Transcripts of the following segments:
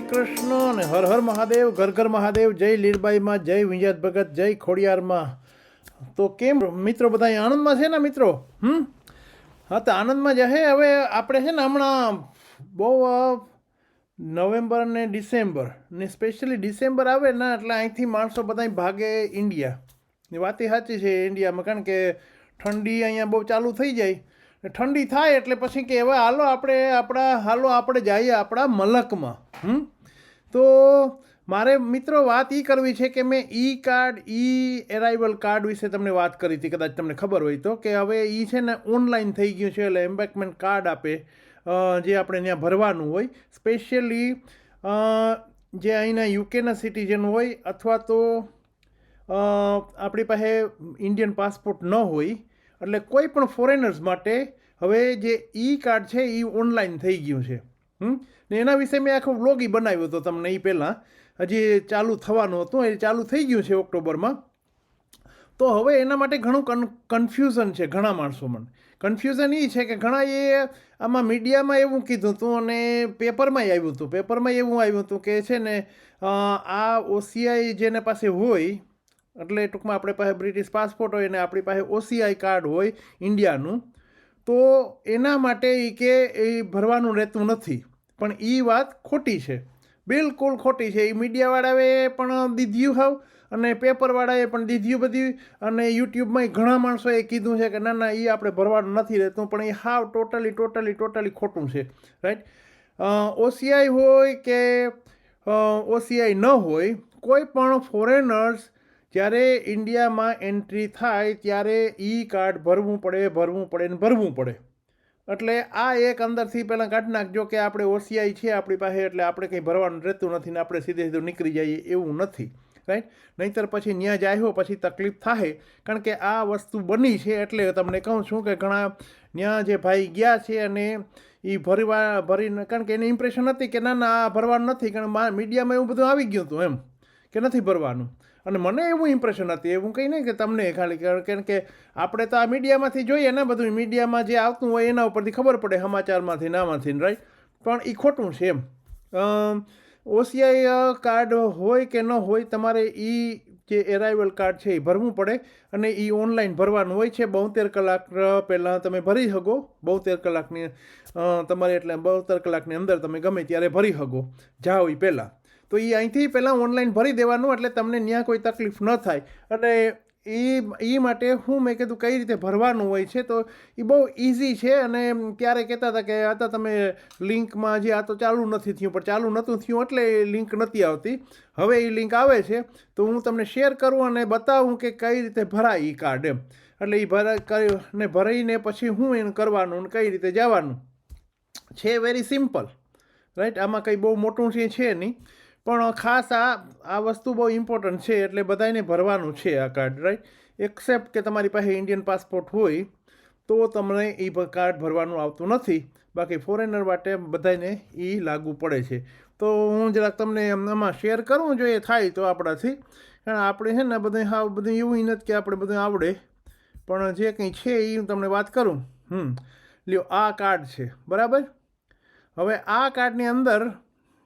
શ્રી કૃષ્ણ અને હર હર મહાદેવ, ઘર ઘર મહાદેવ, જય લીરબાઈમાં જય વિંજાત ભગત, જય ખોડિયારમાં તો કેમ મિત્રો બધા આનંદમાં છે ને મિત્રો? હમ? હા, તો આનંદમાં જ હે. હવે આપણે છે ને હમણાં બહુ નવેમ્બર ને ડિસેમ્બર ને સ્પેશિયલી ડિસેમ્બર આવે ને એટલે અહીંથી માણસો બધા ભાગે ઇન્ડિયા. ની વાત એ સાચી છે ઇન્ડિયામાં, કારણ કે ઠંડી અહીંયા બહુ ચાલુ થઈ જાય. ઠંડી થાય એટલે પછી કે હવે હાલો આપણે આપણા, હાલો આપણે જઈએ આપણા મલકમાં. હમ? તો મારે મિત્રો વાત એ કરવી છે કે મેં E card, E arrival card વિશે તમને વાત કરી હતી, કદાચ તમને ખબર હોય તો, કે હવે એ છે ને ઓનલાઈન થઈ ગયું છે, એટલે એમ્બેકમેન્ટ કાર્ડ આપે જે આપણે ત્યાં ભરવાનું હોય. સ્પેશિયલી જે અહીંના યુકેના સિટીઝન હોય, અથવા તો આપણી પાસે ઇન્ડિયન પાસપોર્ટ ન હોય, એટલે કોઈ પણ ફોરેનર્સ માટે હવે જે ઈ કાર્ડ છે એ ઓનલાઈન થઈ ગયું છે. ને એના વિશે મેં આખો વ્લોગ બનાવ્યો હતો તમને એ પહેલાં. હજી ચાલુ થવાનું હતું, એ ચાલુ થઈ ગયું છે ઓક્ટોબરમાં. તો હવે એના માટે ઘણું કન કન્ફ્યુઝન છે ઘણા માણસોમાં કન્ફ્યુઝન એ છે કે ઘણા એ આમાં મીડિયામાં એવું કીધું હતું અને પેપરમાંય આવ્યું હતું. પેપરમાં એવું આવ્યું હતું કે છે ને આ ઓસીઆઈ જેને પાસે હોય, એટલે ટૂંકમાં આપણે પાસે બ્રિટિશ પાસપોર્ટ હોય અને આપણી પાસે ઓસીઆઈ કાર્ડ હોય ઇન્ડિયાનું તો એના માટે એ કે એ ભરવાનું રહેતું નથી. પણ એ વાત ખોટી છે. બિલકુલ ખોટી છે. એ મીડિયાવાળાએ પણ દીધ્યું હાવ અને પેપરવાળાએ પણ દીધ્યું બધી અને યુટ્યુબમાં ઘણા માણસોએ કીધું છે કે ના ના એ આપણે ભરવાનું નથી રહેતું, પણ એ હાવ ટોટલી ટોટલી ટોટલી ખોટું છે. રાઈટ? ઓસીઆઈ હોય કે ઓસીઆઈ ન હોય, કોઈ પણ ફોરેનર્સ જ્યારે ઇન્ડિયામાં એન્ટ્રી થાય ત્યારે ઈ કાર્ડ ભરવું પડે ભરવું પડે ને ભરવું પડે. એટલે આ એક અંદરથી પહેલાં કાઢી નાખજો કે આપણે ઓસીઆઈ છે આપણી પાસે, એટલે આપણે કંઈ ભરવાનું રહેતું નથી ને આપણે સીધે સીધું નીકળી જઈએ એવું નથી રાઈટ નહીંતર પછી ન્યા જાય પછી તકલીફ થાય કારણ કે આ વસ્તુ બની છે એટલે તમને કહું છું કે ઘણા ત્યાં જે ભાઈ ગયા છે અને એ ભરવા, ભરીને, કારણ કે એને ઇમ્પ્રેશન હતી કે ના ના, આ ભરવાનું નથી, કારણ મીડિયામાં એવું બધું આવી ગયું હતું એમ, કે નથી ભરવાનું. અને મને એવું ઇમ્પ્રેશન હતી એવું કંઈ નહીં કે તમને ખાલી કારણ કે આપણે તો આ મીડિયામાંથી જોઈએ ને બધું મીડિયામાં જે આવતું હોય એના ઉપરથી ખબર પડે સમાચારમાંથી નામાંથી રાઈટ પણ એ ખોટું છે એમ. ઓસીઆઈ કાર્ડ હોય કે ન હોય, તમારે એ જે એરાઇવલ કાર્ડ છે એ ભરવું પડે અને એ ઓનલાઈન ભરવાનું હોય છે. બોતેર કલાક પહેલાં તમે ભરી શકો. બોતેર કલાકની તમારે એટલે બોતેર કલાકની અંદર તમે ગમે ત્યારે ભરી શકો. જાઓ એ પહેલાં. તો એ અહીંથી પહેલાં ઓનલાઈન ભરી દેવાનું એટલે તમને ત્યાં કોઈ તકલીફ ન થાય. અને એ એ માટે હું મેં કીધું કઈ રીતે ભરવાનું હોય છે, તો એ બહુ ઇઝી છે અને ત્યારે કહેતા હતા કે આ તમે લિંકમાં જે આ તો ચાલુ નથી થયું, પણ ચાલુ નહોતું થયું એટલે લિંક નથી આવતી. હવે એ લિંક આવે છે, તો હું તમને શેર કરું અને બતાવું કે કઈ રીતે ભરાય એ કાર્ડ એમ. એટલે એ ભરા ને ભરાઈને પછી હું એને કરવાનું ને કઈ રીતે જવાનું. છે વેરી સિમ્પલ રાઈટ આમાં કંઈ બહુ મોટું છે નહીં. પણ ખાસ આ આ વસ્તુ બહુ ઇમ્પોર્ટન્ટ છે એટલે બધાને ભરવાનું છે આ કાર્ડ રાઈટ એક્સેપ્ટ કે તમારી પાસે ઇન્ડિયન પાસપોર્ટ હોય, તો તમને એ કાર્ડ ભરવાનું આવતું નથી. બાકી ફોરેનર માટે બધાને એ લાગુ પડે છે. તો હું જરાક તમને એમનામાં શેર કરું જોઈએ થાય તો આપણાથી. કારણ આપણે છે ને બધે હા બધું એવું નથી કે આપણે બધું આવડે. પણ જે કંઈ છે એ હું તમને વાત કરું. હમ. લ્યો, આ કાર્ડ છે. બરાબર? હવે આ કાર્ડની અંદર,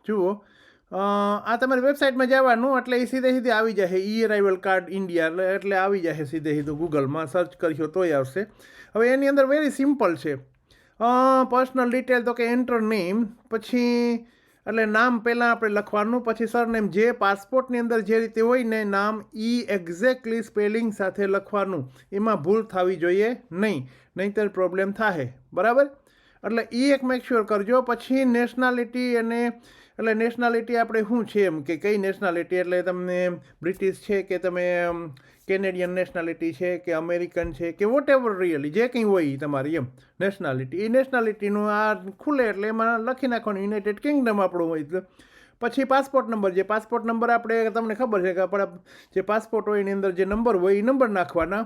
જુઓ આ તમારી વેબસાઇટમાં જવાનું એટલે એ સીધે સીધે આવી જશે ઈ અરાઇવલ કાર્ડ ઇન્ડિયા એટલે આવી જશે સીધે સીધું ગૂગલમાં સર્ચ કરશો તોય આવશે. હવે એની અંદર વેરી સિમ્પલ છે. પર્સનલ ડિટેલ તો કે એન્ટર નેમ પછી એટલે નામ પહેલાં આપણે લખવાનું, પછી સરનેમ જે પાસપોર્ટની અંદર જે રીતે હોય ને નામ ઈ એક્ઝેક્ટલી સ્પેલિંગ સાથે લખવાનું. એમાં ભૂલ થવી જોઈએ નહીં. નહીંતર પ્રોબ્લેમ થાય બરાબર? એટલે એ એક મેક શ્યોર કરજો. પછી નેશનાલિટી અને એટલે નેશનાલિટી આપણે શું છે એમ? કે કઈ નેશનાલિટી એટલે તમને બ્રિટિશ છે કે તમે કેનેડિયન નેશનાલિટી છે કે અમેરિકન છે કે વોટ એવર રિયલી જે કંઈ હોય તમારી એમ નેશનાલિટી એ નેશનાલિટીનું આ ખુલે એટલે એમાં લખી નાખવાનું યુનાઇટેડ કિંગડમ આપણું હોય તો પછી પાસપોર્ટ નંબર જે પાસપોર્ટ નંબર આપણે, તમને ખબર છે કે આપણા જે પાસપોર્ટ હોય એની અંદર જે નંબર હોય એ નંબર નાખવાના.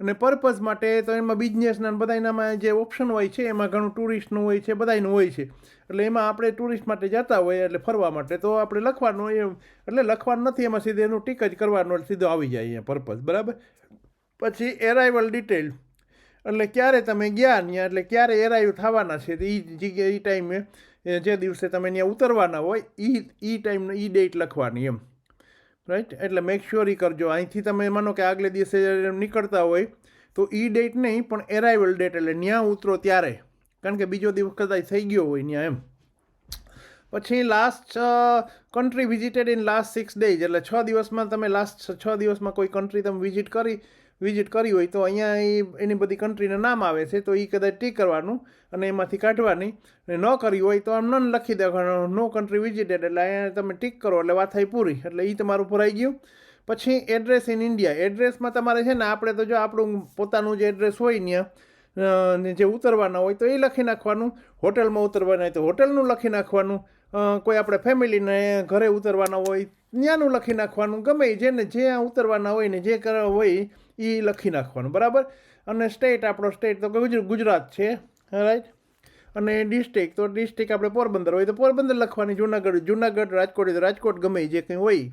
અને પર્પઝ માટે તો એમાં બિઝનેસના બધા એનામાં જે ઓપ્શન હોય છે, એમાં ઘણું ટુરિસ્ટનું હોય છે, બધાયનું હોય છે. એટલે એમાં આપણે ટુરિસ્ટ માટે જતા હોય એટલે ફરવા માટે, તો આપણે લખવાનું એમ, એટલે લખવાનું નથી, એમાં સીધે એનું ટીક જ કરવાનું એટલે સીધો આવી જાય અહીંયા પર્પઝ બરાબર? પછી એરાઇવલ ડિટેલ એટલે ક્યારે તમે ગયા ત્યાં, એટલે ક્યારે એરાઈવ થવાના છે એ જગ્યાએ એ ટાઈમે એ જે દિવસે તમે ત્યાં ઉતરવાના હોય એ એ ટાઈમનો એ ડેટ લખવાની એમ. રાઈટ એટલે મેક શ્યોર કરજો. અહીંથી તમે માનો કે આગલે દિવસે નીકળતા હોય, તો એ ડેટ નહીં, પણ એરાઇવલ ડેટ એટલે ત્યાં ઉતરો ત્યારે. કારણ કે બીજો દિવસ કદાચ થઈ ગયો હોય ત્યાં એમ. પછી last country visited in last six days એટલે છ દિવસમાં તમે લાસ્ટ છ દિવસમાં કોઈ કન્ટ્રી તમે વિઝિટ કરી વિઝિટ કરી હોય તો અહીંયા એ એની બધી કન્ટ્રીના નામ આવે છે, તો એ કદાચ ટીક કરવાનું અને એમાંથી કાઢવાની. અને ન કરી હોય તો આમ નન લખી દેવાનું. નો કન્ટ્રી વિઝિટેડ એટલે અહીંયા તમે ટીક કરો, એટલે વાત થઈ પૂરી. એટલે એ તમારું ભરાઈ ગયું. પછી એડ્રેસ ઇન ઇન્ડિયા એડ્રેસમાં તમારે છે ને, આપણે તો જો આપણું પોતાનું જે એડ્રેસ હોય ત્યાં જે ઉતરવાના હોય તો એ લખી નાખવાનું. હોટલમાં ઉતરવાના હોય તો હોટલનું લખી નાખવાનું. કોઈ આપણે ફેમિલીને ઘરે ઉતરવાના હોય ત્યાંનું લખી નાખવાનું. ગમે જેને જ્યાં ઉતરવાના હોય ને જે હોય એ લખી નાખવાનું, બરાબર? અને સ્ટેટ આપણો સ્ટેટ તો ગુજ- ગુજરાત છે રાઈટ અને ડિસ્ટ્રિક્ટ તો ડિસ્ટ્રિક્ટ આપણે પોરબંદર હોય તો પોરબંદર લખવાની, જુનાગઢ જુનાગઢ, રાજકોટ તો રાજકોટ ગમે જે કંઈ હોય.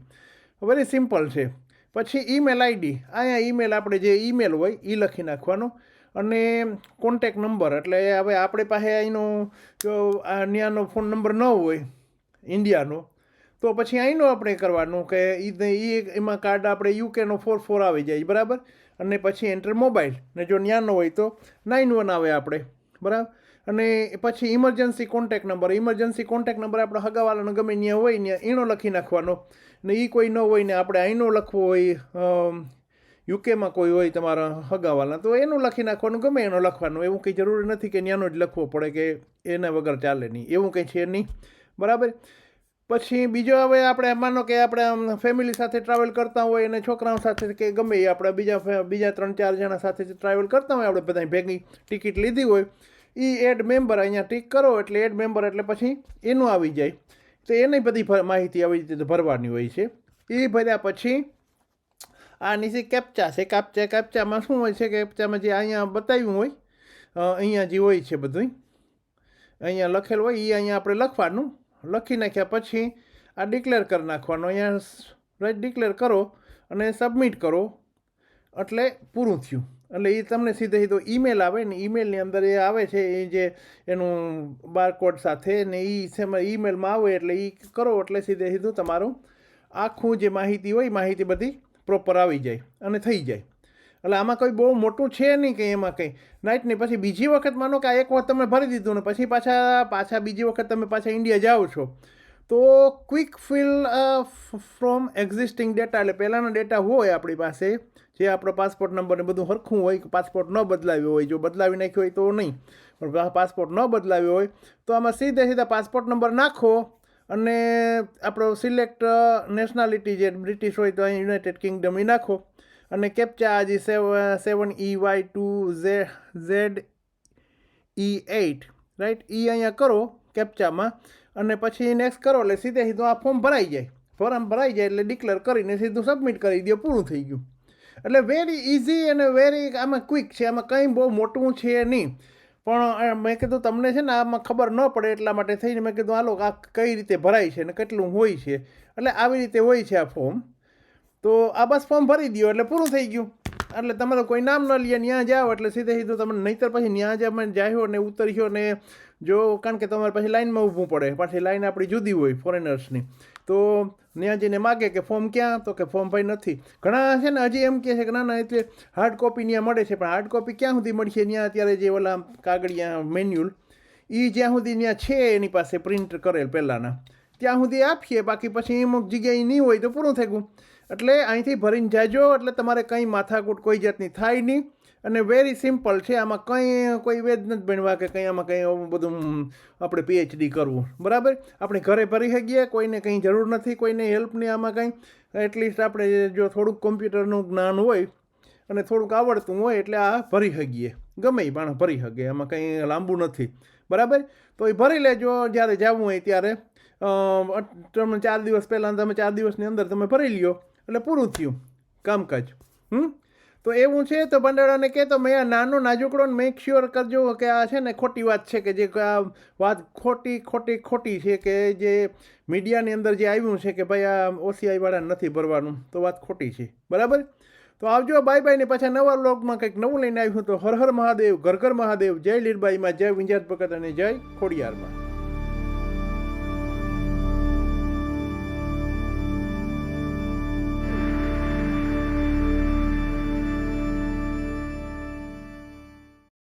વેરી સિમ્પલ છે. પછી ઈમેલ આઈડી અહીંયા ઈમેલ આપણે જે ઈમેલ હોય એ લખી નાખવાનો. અને કોન્ટેક નંબર એટલે હવે આપણે પાસે અહીંનો આ ત્યાંનો ફોન નંબર ન હોય, ઇન્ડિયાનો તો પછી અહીંનો આપણે કરવાનું કે એ એમાં કાર્ડ આપણે યુકેનો ફોર ફોર આવી જાય, બરાબર? અને પછી એન્ટર મોબાઈલ ને જો ન્યાનો હોય તો નાઇન વન આવે આપણે, બરાબર? અને પછી emergency contact number emergency contact number આપણો હગાવાળાનો ગમે ત્યાં હોય ત્યાં એનો લખી નાખવાનો. ને એ કોઈ ન હોય ને આપણે અહીંનો લખવો હોય યુકેમાં કોઈ હોય તમારા હગાવાલા તો એનું લખી નાખવાનું, ગમે એનો લખવાનું. એવું કંઈ જરૂરી નથી કે ત્યાંનો જ લખવો પડે કે એના વગર ચાલે નહીં. એવું કંઈ છે નહીં, બરાબર? પછી બીજો હવે આપણે માનો કે આપણે આમ ફેમિલી સાથે ટ્રાવેલ કરતા હોય અને છોકરાઓ સાથે કે ગમે એ આપણે બીજા બીજા ત્રણ ચાર જણા સાથે ટ્રાવેલ કરતા હોય, આપણે બધા ભેગી ટિકિટ લીધી હોય એ એડ મેમ્બર અહીંયા ટિક કરો એટલે એડ મેમ્બર એટલે પછી એનું આવી જાય. તો એની બધી માહિતી આવી રીતે ભરવાની હોય છે. એ ભર્યા પછી આ નીચે કેપ્ચા છે. કેપ્ચા કેપ્ચામાં શું હોય છે કેપ્ચામાં જે અહીંયા બતાવ્યું હોય અહીંયા જે હોય છે બધું અહીંયા લખેલ હોય એ અહીંયા આપણે લખવાનું. લખી નાખ્યા પછી આ ડિક્લેર કરી નાખવાનું. અહીંયા ડિક્લેર કરો અને સબમિટ કરો. એટલે પૂરું થયું. એટલે એ તમને સીધે સીધો ઈમેલ આવે ને ઈમેલની અંદર એ આવે છે, એ જે એનું બારકોડ સાથે ને એ ઈમેલમાં આવે એટલે એ કરો એટલે સીધે સીધું તમારું આખું જે માહિતી હોય, માહિતી બધી પ્રોપર આવી જાય અને થઈ જાય. એટલે આમાં કોઈ બહુ મોટું છે નહીં કંઈ એમાં કંઈ. નાઇટ નહીં, પછી બીજી વખત માનો કે આ એક વખત તમે ભરી દીધું ને પછી પાછા પાછા બીજી વખત તમે પાછા ઇન્ડિયા જાઓ છો. તો quick fill from existing data એટલે પહેલાંનો ડેટા હોય આપણી પાસે, જે આપણો પાસપોર્ટ નંબર ને બધું સરખું હોય, કે પાસપોર્ટ ન બદલાવ્યો હોય, જો બદલાવી નાખ્યો હોય તો નહીં, પણ પાસપોર્ટ ન બદલાવ્યો હોય, તો આમાં સીધે સીધા પાસપોર્ટ નંબર નાખો અને આપણો સિલેક્ટ નેશનાલિટી જે બ્રિટિશ હોય તો અહીં યુનાઇટેડ કિંગડમ એ નાખો. અને કેપ્ચા આજી seven E Y two ઝે Z E eight right E અહીંયા કરો કેપ્ચામાં અને પછી નેક્સ્ટ કરો એટલે સીધે સીધું આ ફોર્મ ભરાઈ જાય. ફોર્મ ભરાઈ જાય એટલે ડિક્લેર કરીને સીધું સબમિટ કરી દો, પૂરું થઈ ગયું. એટલે વેરી ઇઝી અને વેરી આમાં ક્વિક છે, આમાં કંઈ બહુ મોટું છે નહીં. પણ મેં કીધું તમને છે ને આમાં ખબર ન પડે એટલા માટે થઈને મેં કીધું, હાલો, આ કઈ રીતે ભરાય છે ને કેટલું હોય છે? એટલે આવી રીતે હોય છે આ ફોર્મ તો આ બસ ફોર્મ ભરી દો એટલે પૂરું થઈ ગયું. એટલે તમારે કોઈ નામ ન લે ત્યાં જાઓ એટલે સીધે સીધું તમને નહીંતર પછી ત્યાં જવા જાયો ને ઉતર્યો ને જો, કારણ કે તમારે પછી લાઇનમાં ઊભું પડે. પાછી લાઈન આપણી જુદી હોય ફોરેનર્સની તો ત્યાં જઈને માગે કે ફોર્મ ક્યાં? તો કે ફોર્મ ભાઈ નથી. ઘણા છે ને હજી એમ કહે છે કે ના ના, એટલે હાર્ડ કોપી ત્યાં મળે છે, પણ હાર્ડ કોપી ક્યાં સુધી મળશે? ત્યાં અત્યારે જે ઓલા કાગળિયા મેન્યુઅલ એ જ્યાં સુધી ત્યાં છે એની પાસે પ્રિન્ટ કરેલ પહેલાંના. ત્યાં સુધી આપીએ, બાકી પછી અમુક જગ્યાએ નહીં હોય તો પૂરું થઈ ગયું. એટલે અહીંથી ભરીને જાજો, એટલે તમારે કંઈ માથાકૂટ કોઈ જાતની થાય નહીં. અને વેરી સિમ્પલ છે, આમાં કંઈ, કોઈ વેદ નથી બનવા કે કંઈ આમાં કંઈ બધું આપણે પીએચડી કરવું. બરાબર? આપણે ઘરે ભરી શકીએ, કોઈને કંઈ જરૂર નથી, કોઈને હેલ્પની આમાં કંઈ. એટલીસ્ટ આપણે જો થોડુંક કોમ્પ્યુટરનું જ્ઞાન હોય અને થોડુંક આવડતું હોય, એટલે આ ભરી શકીએ. ગમે એ માણસ ભરી શકે એમાં કંઈ લાંબુ નથી. બરાબર? તો એ ભરી લેજો, જ્યારે જવું હોય ત્યારે. તમે ચાર દિવસ પહેલાં, તમે ચાર દિવસની અંદર તમે ભરી લ્યો. એટલે પૂરું થયું. કામકાજ. હમ? તો એવું છે તો ભંડારાને કહે તો મેં આ નાનો નાજુકડો મેક શ્યોર કરજો કે આ છે ને ખોટી વાત છે કે જે આ વાત ખોટી ખોટી ખોટી છે કે જે મીડિયાની અંદર જે આવ્યું છે કે ભાઈ આ ઓસીઆઈવાળાને નથી ભરવાનું, તો વાત ખોટી છે. બરાબર? તો આવજો બાય બાય ને પાછા નવા લોગમાં કંઈક નવું લઈને આવ્યું તો હર હર મહાદેવ, ઘર ઘર મહાદેવ, જય લીરબાઈમાં, જય વિંજાત ભગત અને જય ખોડિયારમાં.